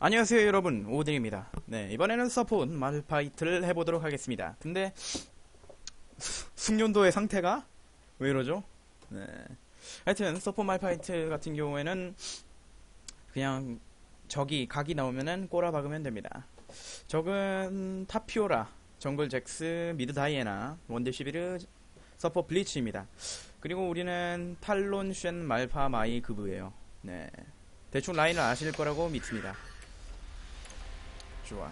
안녕하세요 여러분. 오딘입니다. 네 이번에는 서폿 말파이트를 해보도록 하겠습니다. 근데 수- 숙련도의 상태가 왜 이러죠? 네. 하여튼 서폿 말파이트 같은 경우에는 그냥 적이 각이 나오면은 꼬라 박으면 됩니다. 적은 타피오라 정글 잭스 미드 다이애나 원딜 시비르 서폿 블리츠입니다. 그리고 우리는 탈론 쉔 말파 마이 그브예요. 네. 대충 라인을 아실 거라고 믿습니다 좋아.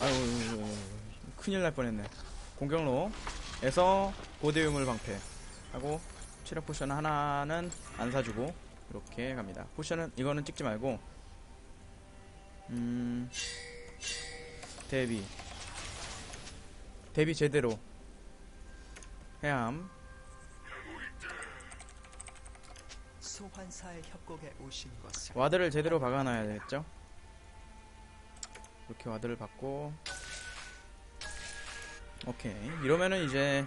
아유, 큰일 날 뻔했네. 공격로에서 고대유물 방패 하고 체력 포션 하나는 안 사주고 이렇게 갑니다. 포션은 이거는 찍지 말고 음 데뷔 데뷔 제대로 해암 소환사의 협곡에 오신 것을. 와드를 제대로 박아놔야 되겠죠? 이렇게 와드를 박고. 오케이. 이러면은 이제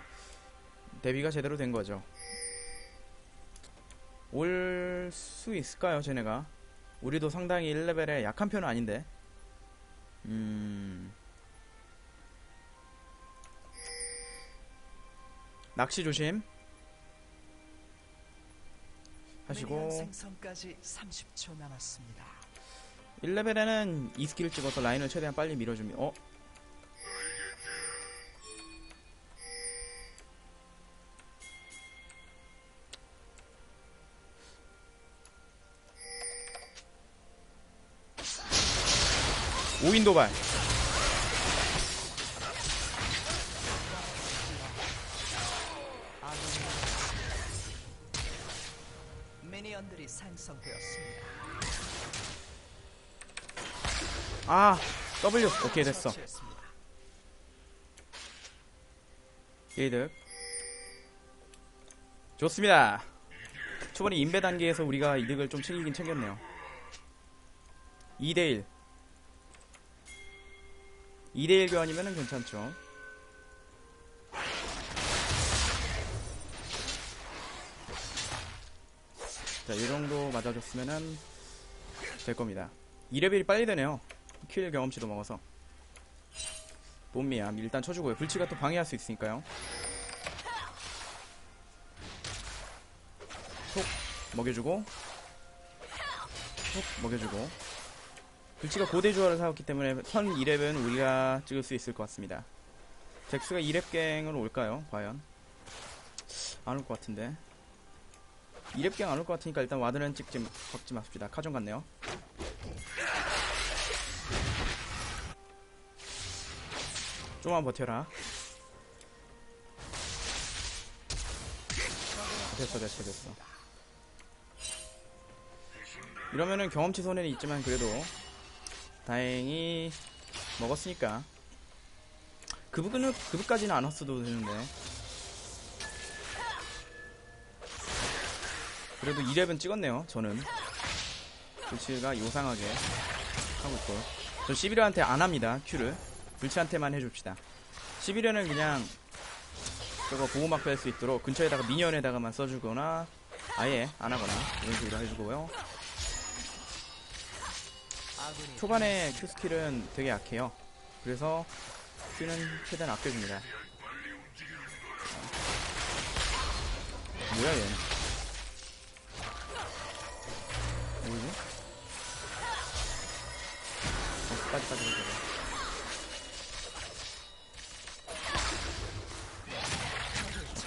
데뷔가 제대로 된 거죠. 올 수 있을까요 쟤네가? 우리도 상당히 1레벨에 약한 편은 아닌데. 음. 낚시 조심 하시고 생성까지 30초 남았습니다. 1레벨에는 이 스킬을 찍어서 라인을 최대한 빨리 밀어줍니다. 어? 오인 도발. 아, W. 오케이, 됐어. 게이득. 좋습니다. 초반에 인베 단계에서 우리가 이득을 좀 챙기긴 챙겼네요. 2대1. 2대1 교환이면은 괜찮죠. 자, 이 정도 맞아줬으면은 될 겁니다. 2레벨이 빨리 되네요. 킬 경험치도 먹어서. 몸미야 일단 쳐주고요. 불치가 또 방해할 수 있으니까요. 톡 먹여주고 톡 먹여주고 불치가 고대 조화를 사왔기 때문에 선 2렙은 우리가 찍을 수 있을 것 같습니다. 잭스가 2렙갱으로 올까요? 과연? 안 올 것 같은데 2렙갱 안 올 것 같으니까 일단 와드는 찍지 박지 맙시다. 카정 같네요. 좀만 버텨라. 됐어, 됐어, 됐어. 이러면은 경험치 손해는 있지만 그래도 다행히 먹었으니까 그부는 그부까지는 안 왔어도 되는데 그래도 2렙은 찍었네요. 저는 불치가 요상하게 하고 있고 전 11호한테 안 합니다. 큐를 불치한테만 해줍시다. 11회는 그냥 저거 보호막 뺄수 있도록 근처에다가 미니언에다가만 써주거나 아예 안 하거나 이런 식으로 해주고요. 초반에 Q 스킬은 되게 약해요. 그래서 Q는 최대한 아껴줍니다. 어. 뭐야 얘는? 뭐지? 어, 빠지 빠지 빠지.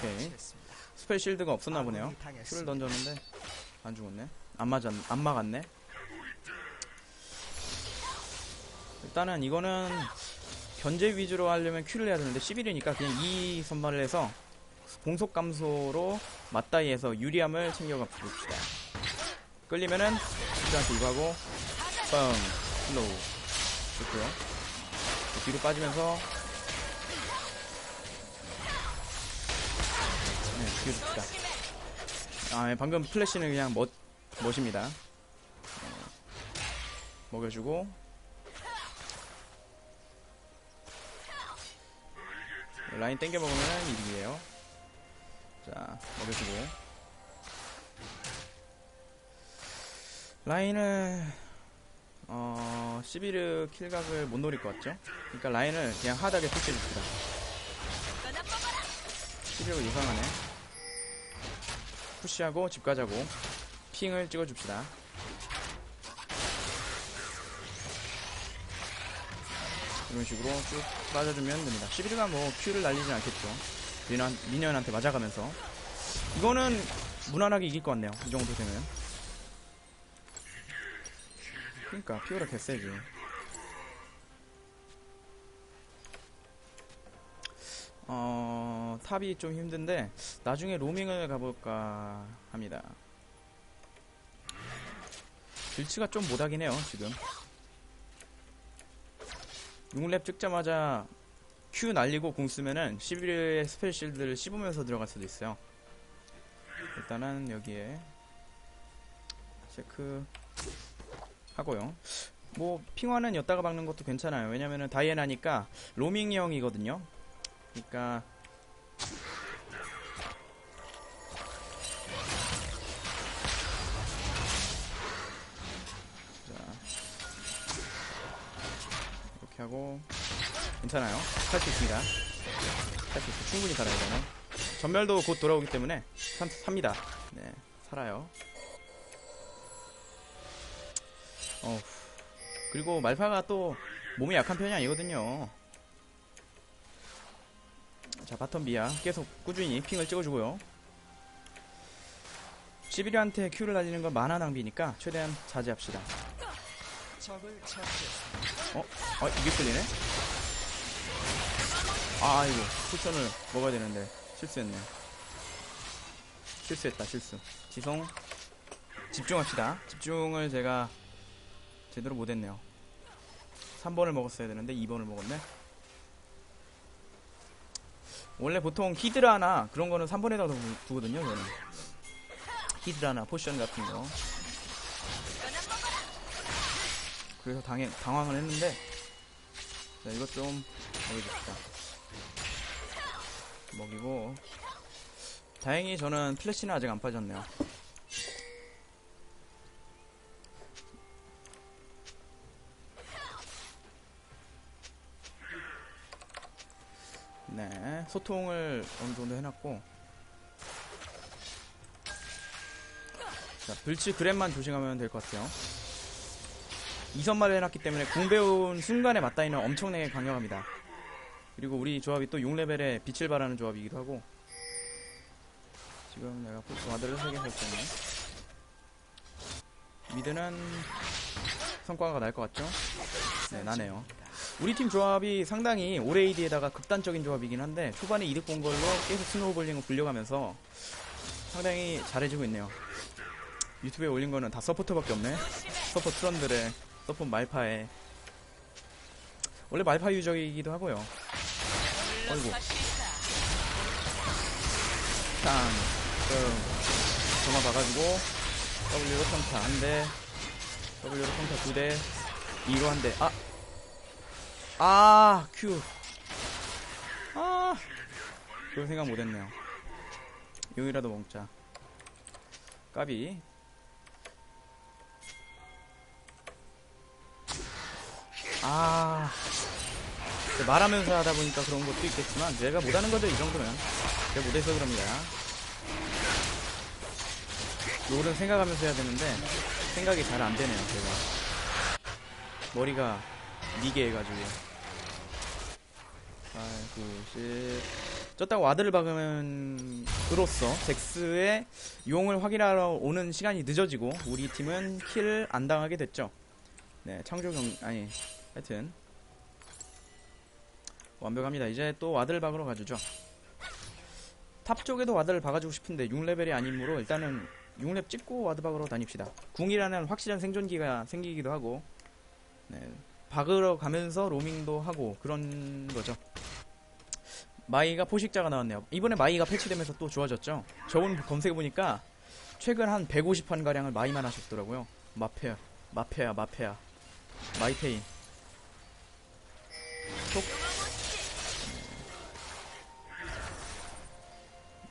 오케이. 스펠 실드가 없었나 보네요. 큐를. 던졌는데 안 죽었네. 안 맞았 안 막았네. 일단은 이거는 견제 위주로 하려면 큐를 해야 되는데 11이니까 그냥 이 선발을 해서 공속 감소로 맞다이에서 유리함을 챙겨가 봅시다. 끌리면은 슈즈한테 이거 하고 뻥 슬로우 좋고요. 뒤로 빠지면서 네, 죽여줍시다. 아, 예, 방금 플래시는 그냥 멋, 멋입니다. 어, 먹여주고. 라인 땡겨 먹으면 이득이에요. 자, 먹여주고. 라인을 어 시비르 킬각을 못 노릴 것 같죠? 그러니까 라인을 그냥 하드하게 푸시해줍시다. 시비르가 이상하네. 푸시하고 집 가자고 핑을 찍어줍시다. 이런 식으로 쭉 맞아주면 됩니다. 시비르가 뭐 큐를 날리진 않겠죠. 미년, 미니언한테 맞아가면서 이거는 무난하게 이길 것 같네요. 이 정도 되면. 그러니까 피오라 개세지. 어 탑이 좀 힘든데 나중에 로밍을 가볼까 합니다. 길치가 좀 못하긴 해요 지금. 6렙 찍자마자 Q 날리고 공 쓰면은 11의 스펠 실드를 씹으면서 들어갈 수도 있어요. 일단은 여기에 체크 하고요. 뭐 핑화는 엿다가 박는 것도 괜찮아요. 왜냐면은 다이애나니까 로밍형이거든요. 그러니까 자 이렇게 하고 괜찮아요. 살수 있습니다. 살수 있어. 충분히 살아요. 저는 전멸도 곧 돌아오기 때문에 삽, 삽니다. 네, 살아요. 어 그리고 말파가 또 몸이 약한 편이 아니거든요. 자, 바텀 비야 계속 꾸준히 핑을 찍어주고요. 11위한테 Q를 날리는 건 만화 낭비니까 최대한 자제합시다. 처치했습니다. 어, 이게 끌리네? 아, 이거 쿠션을 먹어야 되는데 실수했네. 실수했다, 실수. 지성, 집중합시다. 집중을 제가 제대로 못했네요. 3번을 먹었어야 되는데 2번을 먹었네. 원래 보통 히드라나 그런 거는 3번에다 두- 두거든요, 저는. 히드라나 포션 같은 거. 그래서 당해, 당황을 했는데, 자, 이것 좀 먹여줍시다. 먹이고, 다행히 저는 플래시는 아직 안 빠졌네요. 소통을 어느 정도 해놨고, 자, 불치 그랩만 조심하면 될 것 같아요. 이선말을 해놨기 때문에 궁 배운 순간에 맞다이는 엄청나게 강력합니다. 그리고 우리 조합이 또 6레벨에 빛을 발하는 조합이기도 하고 지금 내가 와드를 3개 설정해 미드는 성과가 날 것 같죠? 네 나네요 우리 팀 조합이 상당히 오레이디에다가 극단적인 조합이긴 한데 초반에 이득 본 걸로 계속 스노우볼링을 굴려가면서 상당히 잘해지고 있네요. 유튜브에 올린 거는 다 서포터밖에 없네. 서포 트런들의 서포 말파에. 원래 말파 유저이기도 하고요. 어이구 땅 음, 점화 봐가지고 W로 평타 한 대 W로 평타 두대 E로 한 대. 아! 아! Q 아! 그걸 생각 못했네요. 용이라도 먹자. 까비. 아 말하면서 하다 보니까 그런 것도 있겠지만 내가 못하는 거죠 이 정도면. 제가 못해서 그럽니다. 롤은 생각하면서 해야 되는데 생각이 잘 안 되네요 제가. 머리가 미게 해가지고 8, 9, 10 쪘다고 와드를 박으면 그로써 잭스의 용을 확인하러 오는 시간이 늦어지고 우리 팀은 킬을 안 당하게 됐죠 네 창조 경 아니 하여튼 완벽합니다. 이제 또 와드를 박으러 가주죠. 탑 쪽에도 와드를 박아주고 싶은데 6레벨이 아니므로 일단은 6렙 찍고 와드 박으러 다닙시다. 궁이라는 확실한 생존기가 생기기도 하고 네, 박으러 가면서 로밍도 하고 그런 거죠. 마이가 포식자가 나왔네요. 이번에 마이가 패치되면서 또 좋아졌죠. 저번 검색해보니까 최근 한 150판 가량을 마이만 하셨더라고요. 마페야, 마페야, 마페야, 마이페인. 톡.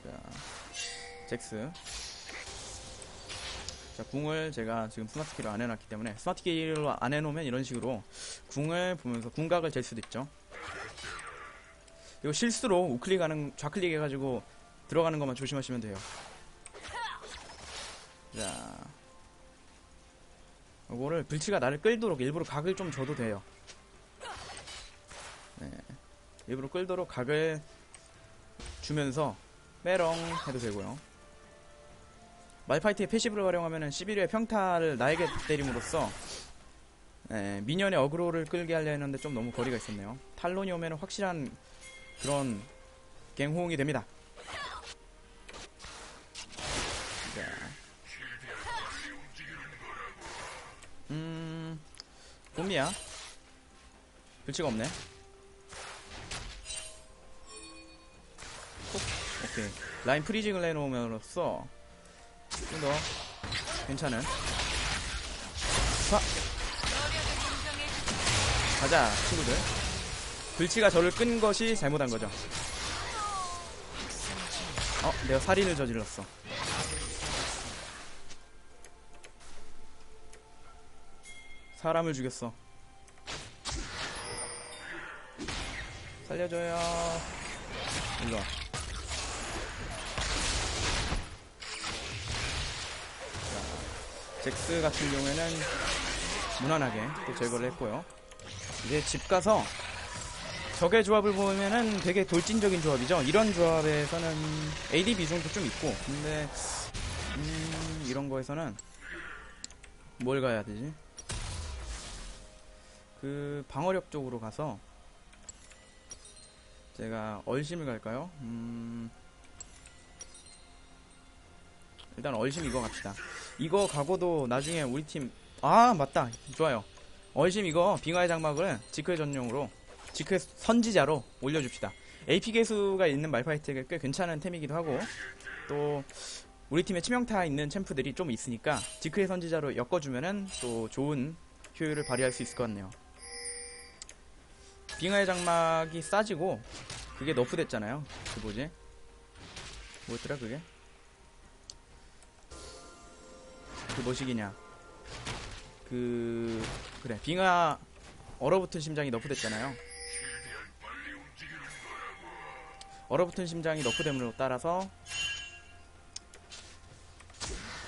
자, 잭스. 자, 궁을 제가 지금 스마트 키로 안 해놨기 때문에 스마트 키로 안 해놓으면 이런 식으로 궁을 보면서 궁각을 잴 수도 있죠. 이거 실수로 우클릭하는 좌클릭 해가지고 들어가는 것만 조심하시면 돼요. 자, 이거를 불치가 나를 끌도록 일부러 각을 좀 줘도 돼요. 네, 일부러 끌도록 각을 주면서 빼렁 해도 되고요. 말파이트의 패시브를 활용하면은 11회 평타를 나에게 때림으로써 예, 미니언의 어그로를 끌게 하려 했는데 좀 너무 거리가 있었네요. 탈론이 오면은 확실한 그런 갱호응이 됩니다. 자. 음, 봄이야. 불치가 없네. 콕. 오케이. 라인 프리징을 해놓음으로써 좀더 괜찮은. 자. 가자, 친구들. 불치가 저를 끈 것이 잘못한 거죠. 어, 내가 살인을 저질렀어. 사람을 죽였어. 살려줘요. 일로 와. 잭스 같은 경우에는 무난하게 또 제거를 했고요. 이제 집 가서 적의 조합을 보면은 되게 돌진적인 조합이죠. 이런 조합에서는 AD 비중도 좀 있고, 근데 음, 이런 거에서는 뭘 가야 되지? 그 방어력 쪽으로 가서 제가 얼심을 갈까요? 음, 일단 얼심 이거 갑시다. 이거 가고도 나중에 우리 팀, 아, 맞다. 좋아요. 얼심 이거 빙하의 장막을 지크의 전용으로 지크의 선지자로 올려줍시다. AP 개수가 있는 말파이트가 꽤 괜찮은 템이기도 하고 또 우리 팀에 치명타 있는 챔프들이 좀 있으니까 지크의 선지자로 엮어주면은 또 좋은 효율을 발휘할 수 있을 것 같네요. 빙하의 장막이 싸지고 그게 너프됐잖아요. 그 뭐지? 뭐였더라 그게? 그 뭐시기냐? 그 그래 빙하 얼어붙은 심장이 너프됐잖아요. 얼어붙은 심장이 너프됨으로 따라서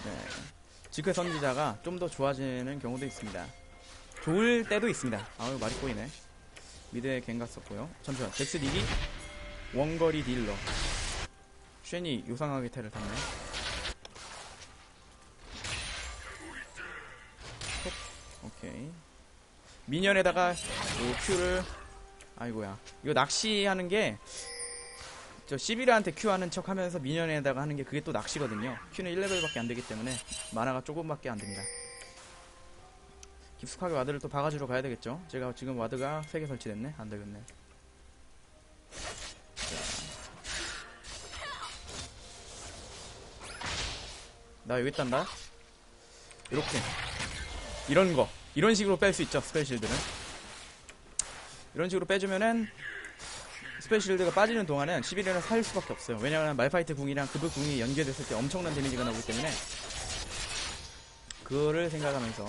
네, 지크 선지자가 좀 더 좋아지는 경우도 있습니다. 좋을 때도 있습니다. 아유 말이 꼬이네. 미드에 갱 갔었고요. 잠시만 잭스 닉이 원거리 딜러 쉔이 요상하게 테를 탔네. 미니언에다가 요 큐를 아이고야. 이거 낚시하는 게 저 시비르한테 큐 하는 척 하면서 미니언에다가 하는 게 그게 또 낚시거든요. 큐는 1레벨밖에 안 되기 때문에 만화가 조금밖에 안 됩니다. 깊숙하게 와드를 또 박아주러 가야 되겠죠? 제가 지금 와드가 3개 설치됐네. 안 되겠네. 나 여기 있단다. 이렇게. 이런 거 이런 식으로 뺄 수 있죠 스펠 실드는. 이런 식으로 빼주면은 스펠 실드가 빠지는 동안은 11회는 살 수밖에 없어요. 왜냐면 말파이트 궁이랑 그브 궁이 연계됐을 때 엄청난 데미지가 나오기 때문에 그거를 생각하면서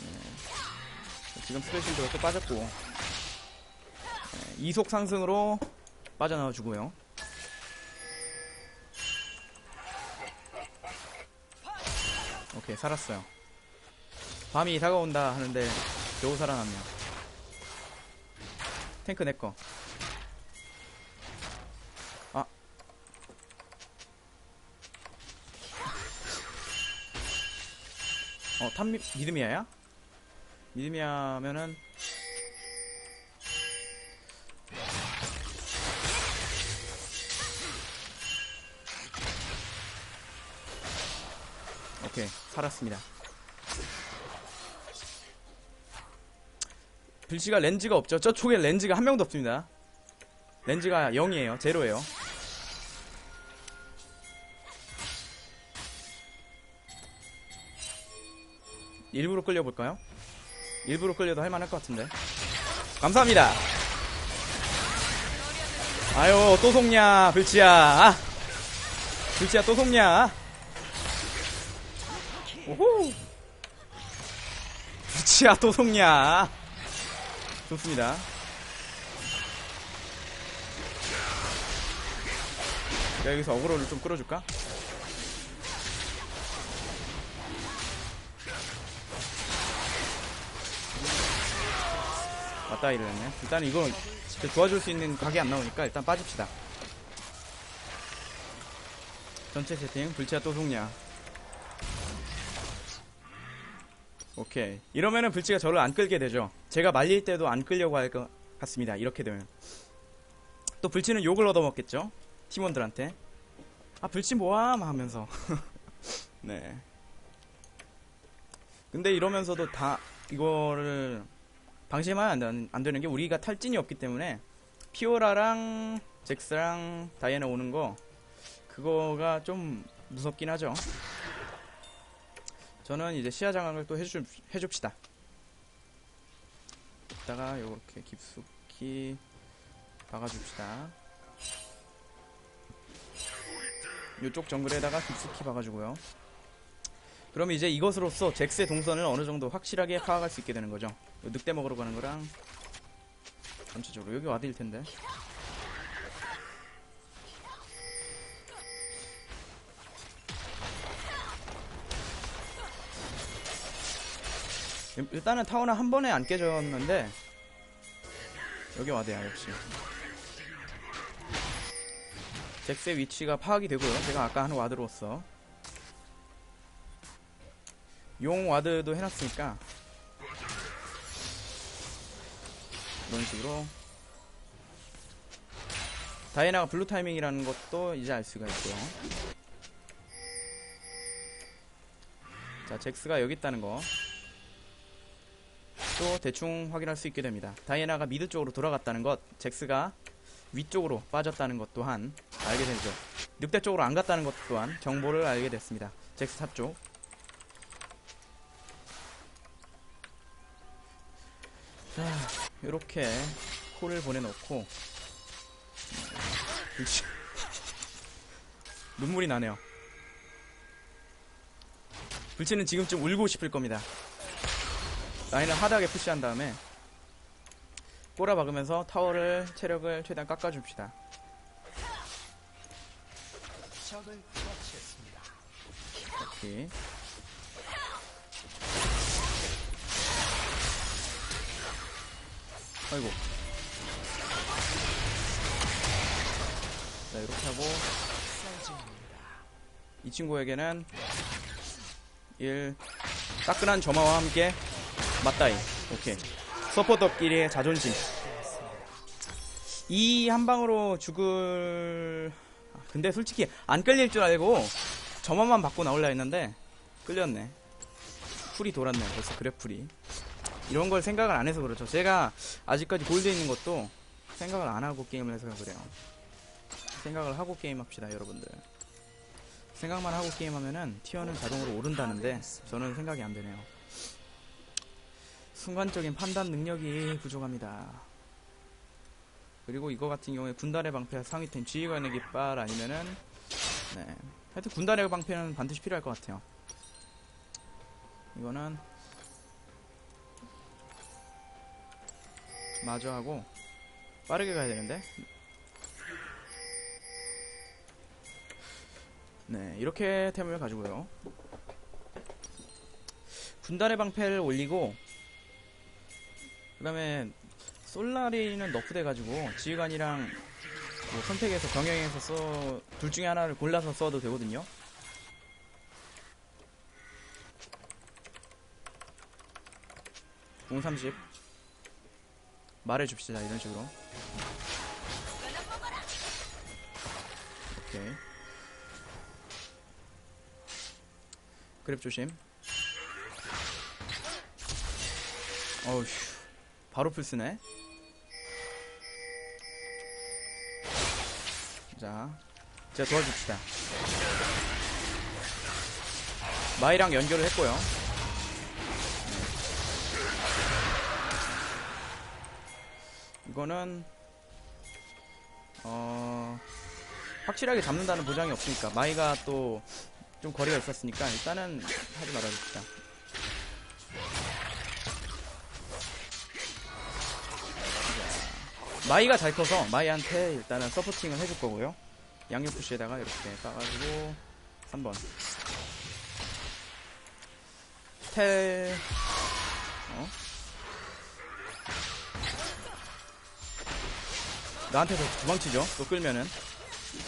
네. 지금 스펠 실드가 또 빠졌고 네, 이속 상승으로 빠져나와 주고요. 오케이 살았어요 밤이 다가온다 하는데 겨우 살아남네요. 탱크 내꺼. 아. 어, 탑 미, 미드미아야? 미드미아면은 오케이 살았습니다. 불씨가 렌즈가 없죠. 저쪽에 렌즈가 한 명도 없습니다. 렌즈가 0이에요. 제로예요. 일부러 끌려볼까요? 일부러 끌려도 할만할 것 같은데. 감사합니다. 아유, 또 속냐, 불치야. 아, 불치야, 또 속냐. 오호! 부치야 또 속냐? 좋습니다. 야, 여기서 어그로를 좀 끌어줄까? 맞다 이러네. 일단 이거 도와줄 수 있는 각이 안 나오니까 일단 빠집시다. 전체 세팅 불치야 또 속냐? 오케이. 이러면은 불치가 저를 안 끌게 되죠. 제가 말릴 때도 안 끌려고 할 것 같습니다. 이렇게 되면. 또 불치는 욕을 얻어먹겠죠? 팀원들한테. 아, 불치 뭐함? 하면서. 네. 근데 이러면서도 다, 이거를, 방심하면 안, 되- 안 되는 게 우리가 탈진이 없기 때문에, 피오라랑 잭스랑 다이애나 오는 거, 그거가 좀 무섭긴 하죠. 저는 이제 시야 장악을 또 해주, 해줍시다. 이따가 요렇게 깊숙이 박아줍시다. 요쪽 정글에다가 깊숙이 박아주고요. 그럼 이제 이것으로써 잭스의 동선을 어느 정도 확실하게 파악할 수 있게 되는 거죠. 요 늑대 먹으러 가는 거랑 전체적으로 여기 와드일 텐데. 일단은 타워는 한 번에 안 깨졌는데 여기 와드야 역시. 잭스의 위치가 파악이 되고요. 제가 아까 한 와드로서. 용 와드도 해놨으니까. 이런 식으로. 다이애나가 블루 타이밍이라는 것도 이제 알 수가 있고요. 자 잭스가 여기 있다는 거 또 대충 확인할 수 있게 됩니다. 다이애나가 미드 쪽으로 돌아갔다는 것, 잭스가 위쪽으로 빠졌다는 것 또한 알게 되죠. 늑대 쪽으로 안 갔다는 것 또한 정보를 알게 됐습니다. 잭스 탑 쪽. 자, 이렇게 콜을 보내놓고. 눈물이 나네요. 불치는 지금쯤 울고 싶을 겁니다. 라인을 하드하게 푸시한 다음에 꼬라 박으면서 타워를 체력을 최대한 깎아줍시다. 오케이. 아이고. 자, 이렇게 하고. 이 친구에게는 1 따끈한 점화와 함께 맞다이. 오케이. 서포터끼리의 자존심. 이 한 방으로 죽을. 아, 근데 솔직히 안 끌릴 줄 알고 점화만 받고 나올라 했는데 끌렸네. 풀이 돌았네. 벌써 그래풀이. 이런 걸 생각을 안 해서 그렇죠. 제가 아직까지 골드에 있는 것도 생각을 안 하고 게임을 해서 그래요. 생각을 하고 게임합시다, 여러분들. 생각만 하고 게임하면은 티어는 자동으로 오른다는데 저는 생각이 안 되네요. 순간적인 판단 능력이 부족합니다. 그리고 이거 같은 경우에 군단의 방패 상위템 지휘관의 깃발 아니면은 네 하여튼 군단의 방패는 반드시 필요할 것 같아요. 이거는 마저 하고 빠르게 가야 되는데 네, 이렇게 템을 가지고요. 군단의 방패를 올리고, 그 다음에, 솔라리는 너프돼가지고, 지휘관이랑, 뭐 선택해서 병행해서 써, 둘 중에 하나를 골라서 써도 되거든요. 공 30. 말해줍시다, 이런 식으로. 오케이. 그랩 조심. 어휴, 바로 풀스네. 자, 제가 도와줍시다. 마이랑 연결을 했고요. 네. 이거는 어 확실하게 잡는다는 보장이 없으니까 마이가 또 좀 거리가 있었으니까 일단은 하지 말아줍시다. 마이가 잘 커서 마이한테 일단은 서포팅을 해줄 거고요. 양옆 푸시에다가 이렇게 까가지고 3번. 텔. 어? 나한테 더 도망치죠? 또 끌면은.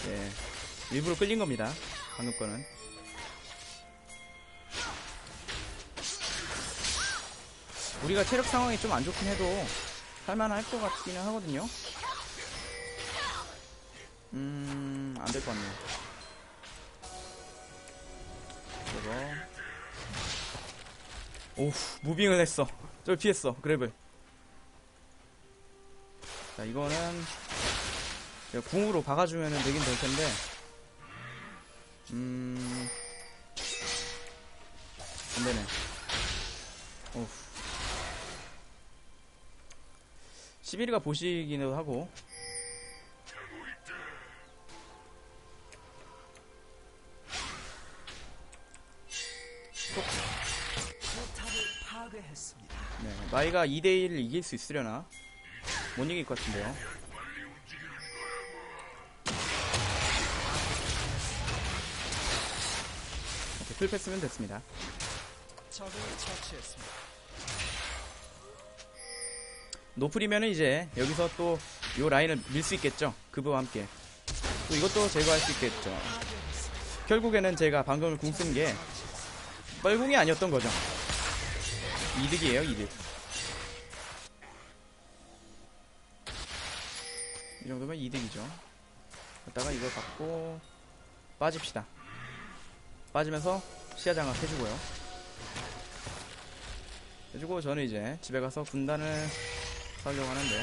예. 일부러 끌린 겁니다. 방금 거는. 우리가 체력 상황이 좀 안 좋긴 해도 할만할 것 같기는 하거든요 음, 안 될 것 같네요. 이거. 오우, 무빙을 했어. 저 피했어, 그랩을. 자, 이거는, 제가 궁으로 박아주면 되긴 될 텐데, 음, 안 되네. 오우. 11이가 보시기도 하고. 네, 마이가 2대1을 이길 수 있으려나? 못 이길 것 같은데요. 이렇게 풀패스면 됐습니다. 적을 처치했습니다. 노플이면은 이제 여기서 또 요 라인을 밀 수 있겠죠. 그부와 함께. 또 이것도 제거할 수 있겠죠. 결국에는 제가 방금 궁 쓴 게 뻘궁이 아니었던 거죠. 이득이에요, 이득. 이 정도면 이득이죠. 갔다가 이걸 받고 빠집시다. 빠지면서 시야 장악 해주고요. 해주고 저는 이제 집에 가서 군단을 사려고 하는데.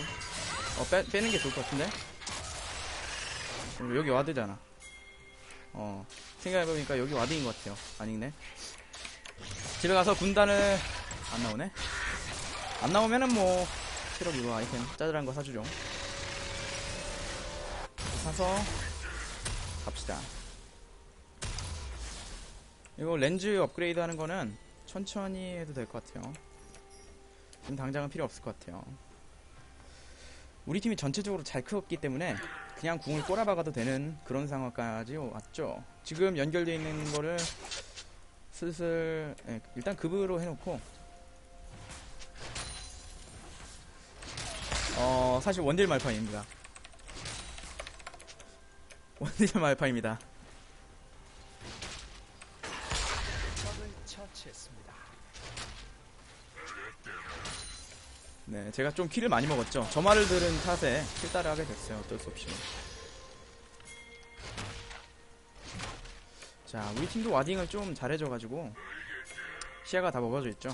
어 빼, 빼는 게 좋을 것 같은데? 어, 여기 와드잖아. 어 생각해보니까 여기 와드인 것 같아요. 아니네. 집에 가서 군단을 안 나오네? 안 나오면은 뭐 체력 이거 아이템 짜잘한 거 사주죠. 사서 갑시다. 이거 렌즈 업그레이드 하는 거는 천천히 해도 될 것 같아요. 지금 당장은 필요 없을 것 같아요 우리 팀이 전체적으로 잘 크었기 때문에 그냥 궁을 꼬라박아도 되는 그런 상황까지 왔죠. 지금 연결되어 있는 거를 슬슬 예, 일단 급으로 해놓고 어 사실 원딜 말파입니다. 원딜 말파입니다. 적을 처치했습니다. 네, 제가 좀 키를 많이 먹었죠. 저 말을 들은 탓에 킬 따라 하게 됐어요. 어쩔 수 없이. 자, 우리 팀도 와딩을 좀 잘해줘가지고 시야가 다 먹어져 있죠.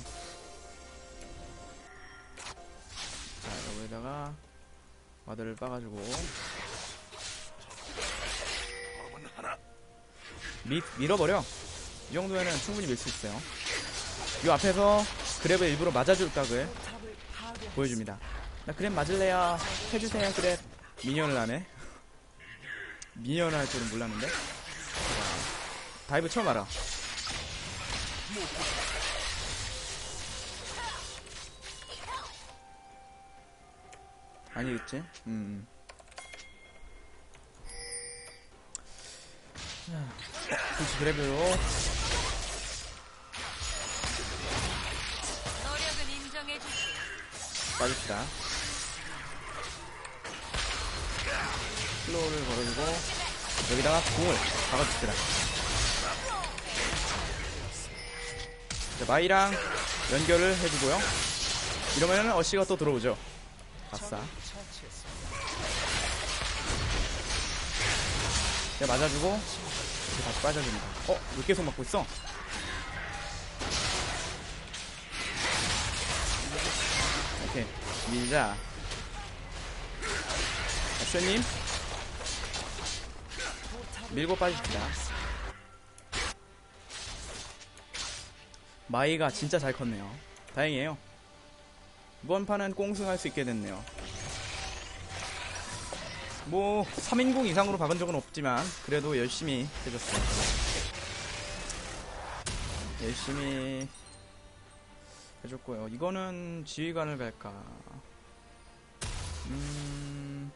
자, 여기다가 와드를 빠가지고 미, 밀어버려. 이 정도면은 충분히 밀 수 있어요. 이 앞에서 그랩을 일부러 맞아줄 각을 포탑을 파괴. 보여줍니다. 나 그랩 맞을래요. 해주세요, 그랩. 미니언을 하네. 미니언을 할 줄은 몰랐는데. 자, 다이브 처음 알아. 아니겠지? 음. 자, 굳이 그랩으 빠집시다. 슬로우를 걸어주고 여기다가 공을 박아줍시다. 자, 마이랑 연결을 해주고요. 이러면은 어시가 또 들어오죠. 처치했습니다. 자, 맞아주고 이렇게 다시 빠져줍니다. 어? 왜 계속 맞고 있어? 밀자. 자, 쉐님 밀고 빠집시다. 마이가 진짜 잘 컸네요. 다행이에요. 이번 판은 꽁승할 수 있게 됐네요. 뭐 3인공 이상으로 박은 적은 없지만 그래도 열심히 해줬어요. 열심히 해줬고요. 이거는 지휘관을 갈까? 음,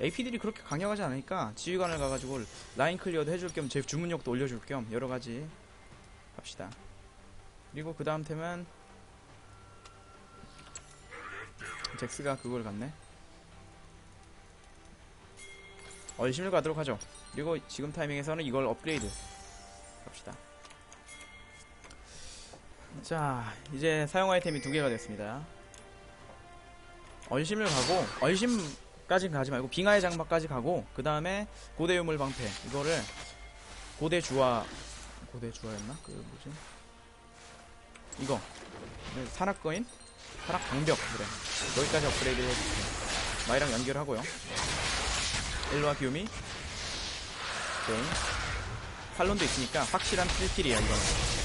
AP들이 그렇게 강력하지 않으니까 지휘관을 가가지고 라인 클리어도 해줄 겸 제 주문력도 올려줄 겸 여러 가지 합시다. 그리고 그 다음 템은 잭스가 그걸 갔네. 얼심을 가도록 하죠. 그리고 지금 타이밍에서는 이걸 업그레이드 갑시다. 자, 이제 사용 아이템이 두 개가 됐습니다. 얼심을 가고, 얼심까지 가지 말고, 빙하의 장막까지 가고, 그 다음에 고대 유물 방패. 이거를 고대 주화, 고대 주화였나? 그 뭐지? 이거. 네, 산악 거인? 산악 방벽. 그래. 여기까지 업그레이드 해줄게요. 마이랑 연결하고요. 일로와 기요미. 오케이. 탈론도 있으니까 확실한 필킬이에요, 이거는.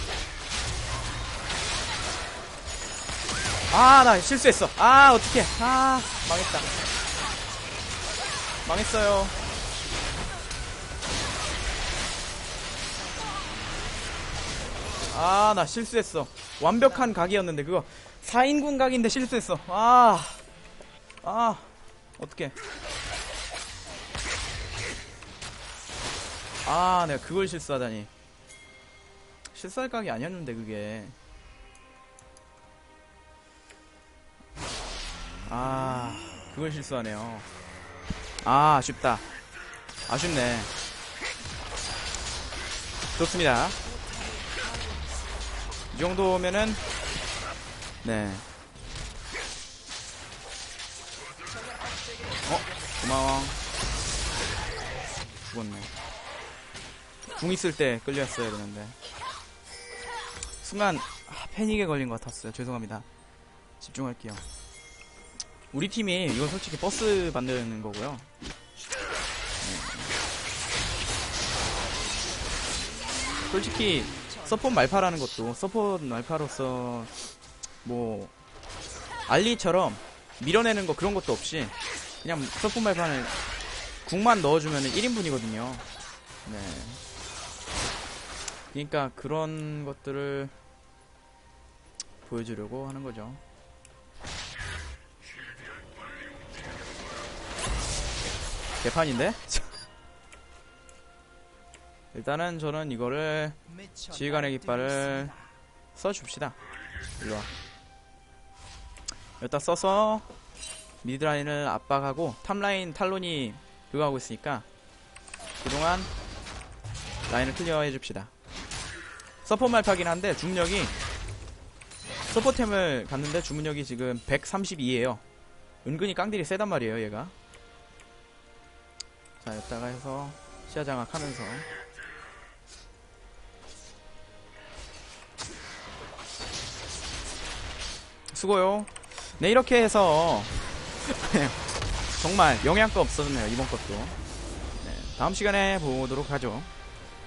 아, 나 실수했어. 아, 어떡해. 아, 망했다. 망했어요. 아, 나 실수했어. 완벽한 각이었는데, 그거 4인군 각인데 실수했어. 아, 아, 어떡해. 아, 내가 그걸 실수하다니. 실수할 각이 아니었는데, 그게. 아, 그걸 실수하네요. 아, 아쉽다. 아쉽네. 좋습니다. 이 정도면은, 네. 어, 고마워. 죽었네. 궁 있을 때 끌렸어야 되는데. 순간, 아, 패닉에 걸린 것 같았어요. 죄송합니다. 집중할게요. 우리 팀이 이건 솔직히 버스 만드는 거고요. 네. 솔직히 서폿 말파라는 것도 서폿 말파로서 뭐 알리처럼 밀어내는 거 그런 것도 없이 그냥 서폿 말파는 국만 넣어주면 1인분이거든요. 네. 그러니까 그런 것들을 보여주려고 하는 거죠. 개판인데? 일단은 저는 이거를 지휘관의 깃발을. 써줍시다. 일로와. 여기다 써서 미드라인을 압박하고 탑라인 탈론이 그거 하고 있으니까 그동안 라인을 클리어 해줍시다. 서포 말파긴 한데 중력이 서포템을 갔는데 주문력이 지금 132에요. 은근히 깡딜이 세단 말이에요 얘가. 자 여기다가 해서 시야 장악하면서 수고요. 네, 이렇게 해서 정말 영양가 없었네요, 이번 것도. 네, 다음 시간에 보도록 하죠.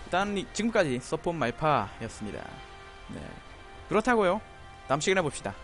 일단 이- 지금까지 서폿 말파였습니다. 네, 그렇다고요. 다음 시간에 봅시다.